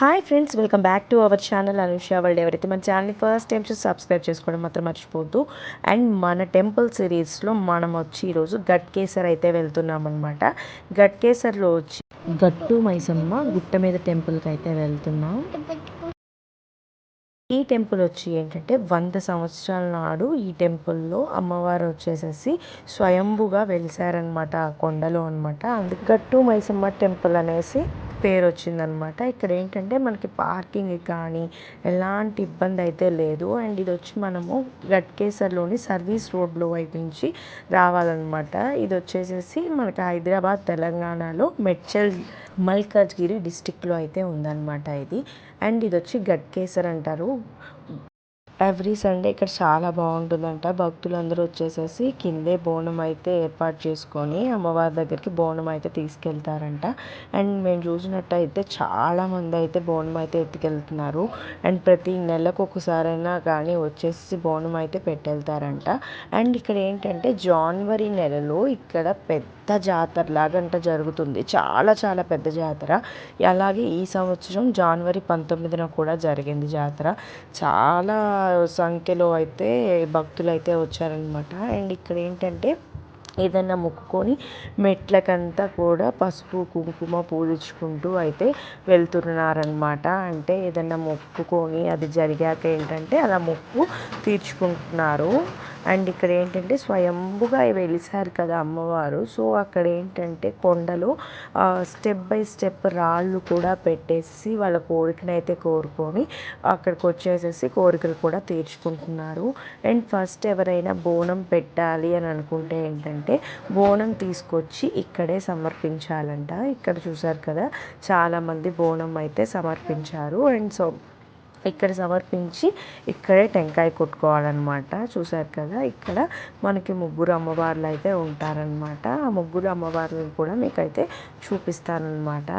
Hi friends welcome back to our channel Anusha world ఎవరైతే మన ఛానల్ని ఫస్ట్ టైం చూసి సబ్స్క్రైబ్ చేసుకోవడం మాత్రం మర్చిపోవద్దు. అండ్ మన టెంపుల్ సిరీస్లో మనం వచ్చి ఈరోజు గట్ కేసర్ అయితే వెళ్తున్నాం అనమాట గట్ కేసర్లో వచ్చి గట్టు మైసమ్మ గుట్ట మీద టెంపుల్కి అయితే వెళ్తున్నాం. ఈ టెంపుల్ వచ్చి ఏంటంటే వంద సంవత్సరాల నాడు ఈ టెంపుల్లో అమ్మవారు వచ్చేసేసి స్వయంభుగా వెలిసారనమాట ఆ కొండలో అనమాట అందుకు గట్టు మైసమ్మ టెంపుల్ అనేసి పేరు వచ్చిందనమాట ఇక్కడ ఏంటంటే మనకి పార్కింగ్ కానీ ఎలాంటి ఇబ్బంది అయితే లేదు. అండ్ ఇది వచ్చి మనము గట్కేసర్లోని సర్వీస్ రోడ్లో వైపు నుంచి రావాలన్నమాట ఇది వచ్చేసేసి మనకి హైదరాబాద్ తెలంగాణలో మెడ్చల్ మల్కాజ్గిరి డిస్టిక్లో అయితే ఉందన్నమాట ఇది. అండ్ ఇది వచ్చి గట్కేసర్ అంటారు ఎవ్రీ సండే ఇక్కడ చాలా బాగుంటుందంట. భక్తులందరూ వచ్చేసేసి కిందే బోనం అయితే ఏర్పాటు చేసుకొని అమ్మవారి దగ్గరికి బోనం అయితే తీసుకెళ్తారంట. అండ్ మేము చూసినట్టయితే చాలామంది అయితే బోనం అయితే ఎత్తుకెళ్తున్నారు. అండ్ ప్రతి నెలకు ఒకసారైనా కానీ వచ్చేసి బోనం అయితే పెట్టెళ్తారంట. అండ్ ఇక్కడ ఏంటంటే జాన్వరి నెలలో ఇక్కడ పెద్ద జాతర లాగంట జరుగుతుంది. చాలా చాలా పెద్ద జాతర. అలాగే ఈ సంవత్సరం జనవరి పంతొమ్మిదిన కూడా జరిగింది జాతర. చాలా సంఖ్యలో అయితే భక్తులు అయితే వచ్చారనమాట అండ్ ఇక్కడ ఏంటంటే ఏదన్నా మొక్కుకొని మెట్లకంతా కూడా పసుపు కుంకుమ పూజించుకుంటూ అయితే వెళ్తున్నారనమాట అంటే ఏదన్నా మొక్కుకొని అది జరిగాక ఏంటంటే అలా మొక్కు తీర్చుకుంటున్నారు. అండ్ ఇక్కడ ఏంటంటే స్వయంభుగా వెలిసారు కదా అమ్మవారు. సో అక్కడ ఏంటంటే కొండలో స్టెప్ బై స్టెప్ రాళ్ళు కూడా పెట్టేసి వాళ్ళ కోరికను అయితే కోరుకొని అక్కడికి వచ్చేసేసి కోరికలు కూడా తీర్చుకుంటున్నారు. అండ్ ఫస్ట్ ఎవరైనా బోనం పెట్టాలి అని అనుకుంటే ఏంటంటే బోనం తీసుకొచ్చి ఇక్కడే సమర్పించాలంట. ఇక్కడ చూసారు కదా చాలామంది బోనం అయితే సమర్పించారు. అండ్ సో ఇక్కడ సమర్పించి ఇక్కడే టెంకాయ కొట్టుకోవాలన్నమాట. చూశారు కదా ఇక్కడ మనకి ముగ్గురు అమ్మవార్లు అయితే ఉంటారనమాట ఆ ముగ్గురు అమ్మవార్లను కూడా మీకైతే చూపిస్తానమాట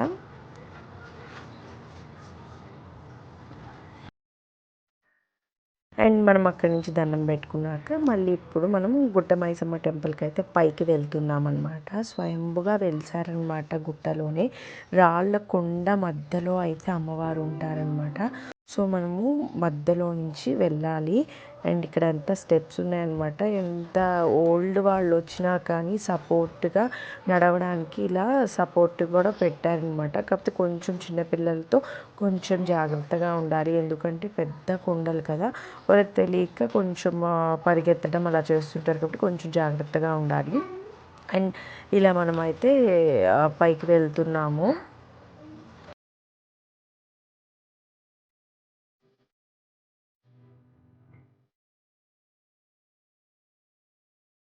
అండ్ మనం అక్కడి నుంచి దండం పెట్టుకున్నాక మళ్ళీ ఇప్పుడు మనం గుట్ట మైసమ్మ టెంపుల్కి అయితే పైకి వెళ్తున్నాం అనమాట స్వయంభుగా వెలిసారనమాట గుట్టలోనే. రాళ్ళ కొండ మధ్యలో అయితే అమ్మవారు ఉంటారనమాట సో మనము మధ్యలో నుంచి వెళ్ళాలి. అండ్ ఇక్కడ అంతా స్టెప్స్ ఉన్నాయన్నమాట. ఎంత ఓల్డ్ వాళ్ళు వచ్చినా కానీ సపోర్ట్గా నడవడానికి ఇలా సపోర్ట్ కూడా పెట్టారనమాట కాకపోతే కొంచెం చిన్నపిల్లలతో కొంచెం జాగ్రత్తగా ఉండాలి. ఎందుకంటే పెద్ద కొండలు కదా. వాళ్ళకి తెలియక కొంచెం పరిగెత్తడం అలా చేస్తుంటారు. కాబట్టి కొంచెం జాగ్రత్తగా ఉండాలి. అండ్ ఇలా మనమైతే పైకి వెళ్తున్నాము.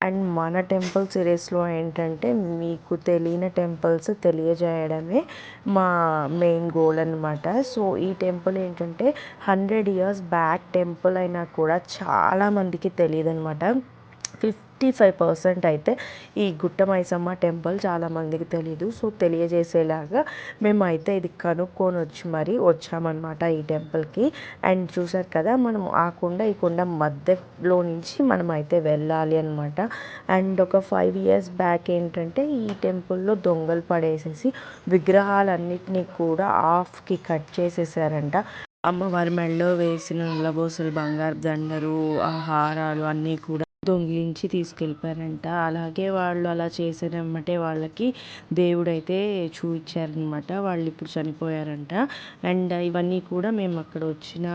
అండ్ మన టెంపుల్ సిరీస్లో ఏంటంటే మీకు తెలియని టెంపుల్స్ తెలియజేయడమే మా మెయిన్ గోల్ అనమాట సో ఈ టెంపుల్ ఏంటంటే హండ్రెడ్ ఇయర్స్ బ్యాక్ టెంపుల్ అయినా కూడా చాలామందికి తెలియదు అనమాట ఫిఫ్టీ ఫైవ్ పర్సెంట్ అయితే ఈ గుట్ట మైసమ్మ టెంపుల్ చాలామందికి తెలీదు. సో తెలియజేసేలాగా మేము అయితే ఇది కనుక్కొని వచ్చి మరి వచ్చామన్నమాట ఈ టెంపుల్కి. అండ్ చూసారు కదా మనం ఆ కొండ ఈ కొండ మధ్యలో నుంచి మనం అయితే వెళ్ళాలి అనమాట అండ్ ఒక ఫైవ్ ఇయర్స్ బ్యాక్ ఏంటంటే ఈ టెంపుల్లో దొంగలు పడేసేసి విగ్రహాలన్నిటినీ కూడా ఆఫ్కి కట్ చేసేసారంట. అమ్మవారి మెడలో వేసిన నల్లబోసలు బంగారు దండలు ఆ హారాలు అన్నీ కూడా దొంగిలించి తీసుకెళ్ళిపోయారంట. అలాగే వాళ్ళు అలా చేసారన్నమాట వాళ్ళకి దేవుడైతే చూపించారనమాట వాళ్ళు ఇప్పుడు చనిపోయారంట. అండ్ ఇవన్నీ కూడా మేము అక్కడ వచ్చిన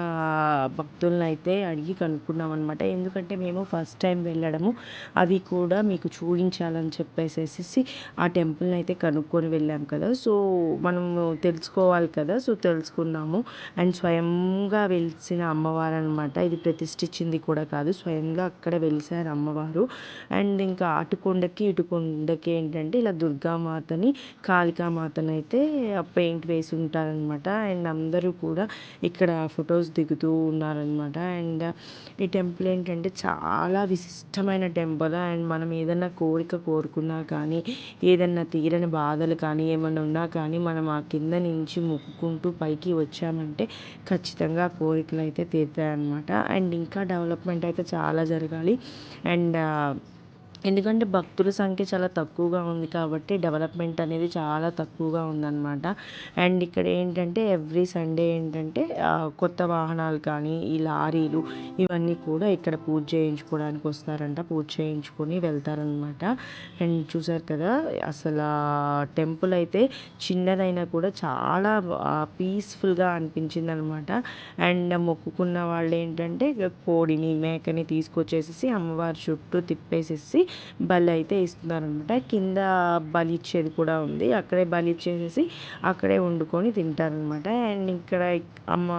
భక్తులను అయితే అడిగి కనుక్కున్నాం అనమాట ఎందుకంటే మేము ఫస్ట్ టైం వెళ్ళడము. అది కూడా మీకు చూపించాలని చెప్పేసేసి ఆ టెంపుల్ని అయితే కనుక్కొని వెళ్ళాం కదా. సో మనము తెలుసుకోవాలి కదా. సో తెలుసుకున్నాము. అండ్ స్వయంగా వెలిసిన అమ్మవారు అనమాట ఇది ప్రతిష్ఠించింది కూడా కాదు. స్వయంగా అక్కడ వెలిసారు చేశారు అమ్మవారు. అండ్ ఇంకా అటుకొండకి ఇటుకొండకి ఏంటంటే ఇలా దుర్గామాతని కాళికామాతని అయితే పెయింట్ వేసి ఉంటారనమాట అండ్ అందరూ కూడా ఇక్కడ ఫొటోస్ దిగుతూ ఉన్నారనమాట అండ్ ఈ టెంపుల్ ఏంటంటే చాలా విశిష్టమైన టెంపుల్. అండ్ మనం ఏదైనా కోరిక కోరుకున్నా కానీ ఏదన్నా తీరని బాధలు కానీ ఏమన్నా ఉన్నా కానీ మనం ఆ కింద నుంచి మొక్కుకుంటూ పైకి వచ్చామంటే ఖచ్చితంగా కోరికలు అయితే తీరుతాయన్నమాట. అండ్ ఇంకా డెవలప్మెంట్ అయితే చాలా జరగాలి. అండ్ ఎందుకంటే భక్తుల సంఖ్య చాలా తక్కువగా ఉంది కాబట్టి డెవలప్మెంట్ అనేది చాలా తక్కువగా ఉందన్నమాట. అండ్ ఇక్కడ ఏంటంటే ఎవ్రీ సండే ఏంటంటే కొత్త వాహనాలు కానీ ఈ లారీలు ఇవన్నీ కూడా ఇక్కడ పూజ చేయించుకోవడానికి వస్తారంట. పూజ చేయించుకొని వెళ్తారనమాట అండ్ చూసారు కదా అసలు టెంపుల్ అయితే చిన్నదైనా కూడా చాలా పీస్ఫుల్గా అనిపించింది అనమాట అండ్ మొక్కుకున్న వాళ్ళు ఏంటంటే కోడిని మేకని తీసుకొచ్చేసేసి అమ్మవారి చుట్టూ తిప్పేసేసి బలి అయితే ఇస్తున్నారనమాట కింద బలి ఇచ్చేది కూడా ఉంది. అక్కడే బలి ఇచ్చేసేసి అక్కడే వండుకొని తింటారనమాట అండ్ ఇక్కడ అమ్మ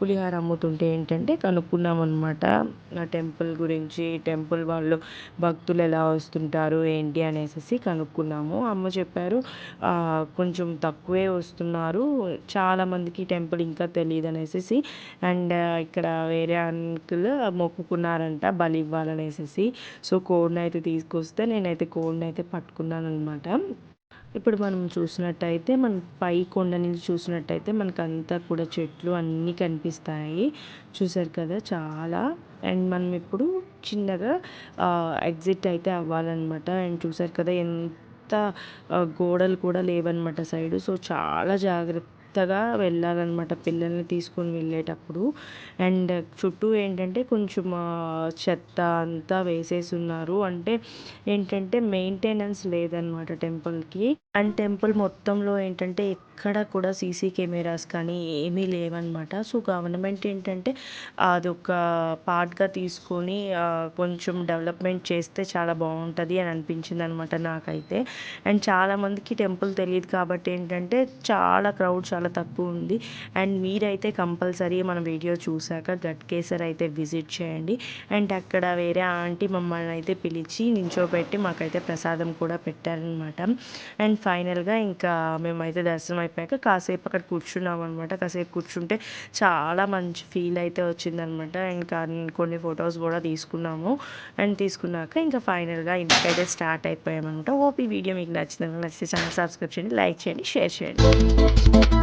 పులిహార అమ్ముతుంటే ఏంటంటే కనుక్కున్నాం అనమాట ఆ టెంపుల్ గురించి టెంపుల్ వాళ్ళు భక్తులు ఎలా వస్తుంటారు ఏంటి అనేసి కనుక్కున్నాము. అమ్మ చెప్పారు కొంచెం తక్కువే వస్తున్నారు. చాలామందికి టెంపుల్ ఇంకా తెలియదు అనేసి అండ్ ఇక్కడ వేరే అంకుల్ మొక్కుకున్నారంట బలి ఇవ్వాలనేసి సో కోడ్ని అయితే తీసుకొస్తే నేనైతే కోడ్ని అయితే పట్టుకున్నాను అనమాట ఇప్పుడు మనం చూసినట్టయితే మన పై కొండ నుంచి చూసినట్టయితే మనకు అంతా కూడా చెట్లు అన్నీ కనిపిస్తాయి. చూసారు కదా చాలా. అండ్ మనం ఇప్పుడు చిన్నగా ఎగ్జిట్ అయితే అవ్వాలన్నమాట. అండ్ చూసారు కదా ఎంత గోడలు కూడా లేవన్నమాట సైడు. సో చాలా జాగ్రత్త జాగ్రత్తగా వెళ్ళాలన్నమాట పిల్లల్ని తీసుకొని వెళ్ళేటప్పుడు. అండ్ చుట్టూ ఏంటంటే కొంచెం చెత్త అంతా వేసేసి ఉన్నారు అంటే ఏంటంటే మెయింటెనెన్స్ లేదనమాట టెంపుల్కి. అండ్ టెంపుల్ మొత్తంలో ఏంటంటే ఎక్కడ కూడా సీసీ కెమెరాస్ కానీ ఏమీ లేవనమాట సో గవర్నమెంట్ ఏంటంటే అదొక పార్ట్గా తీసుకొని కొంచెం డెవలప్మెంట్ చేస్తే చాలా బాగుంటుంది అని అనిపించింది అనమాట నాకైతే. అండ్ చాలామందికి టెంపుల్ తెలియదు కాబట్టి ఏంటంటే చాలా క్రౌడ్ చాలా తక్కువ ఉంది. అండ్ మీరైతే కంపల్సరీ మన వీడియో చూశాక గట్కేసర్ అయితే విజిట్ చేయండి. అండ్ అక్కడ వేరే ఆంటీ మమ్మల్ని అయితే పిలిచి నించోబెట్టి మాకైతే ప్రసాదం కూడా పెట్టారనమాట అండ్ ఫైనల్గా ఇంకా మేమైతే దర్శనం అయిపోయాక కాసేపు అక్కడ కూర్చున్నాం అనమాట కాసేపు కూర్చుంటే చాలా మంచి ఫీల్ అయితే వచ్చిందనమాట ఇంకా కొన్ని ఫొటోస్ కూడా తీసుకున్నాము. అండ్ తీసుకున్నాక ఇంకా ఫైనల్గా ఇంటికైతే స్టార్ట్ అయిపోయామన్నమాట. ఓపీ వీడియో మీకు నచ్చిందని నచ్చితే ఛానల్ సబ్స్క్రైబ్ చేయండి లైక్ చేయండి షేర్ చేయండి.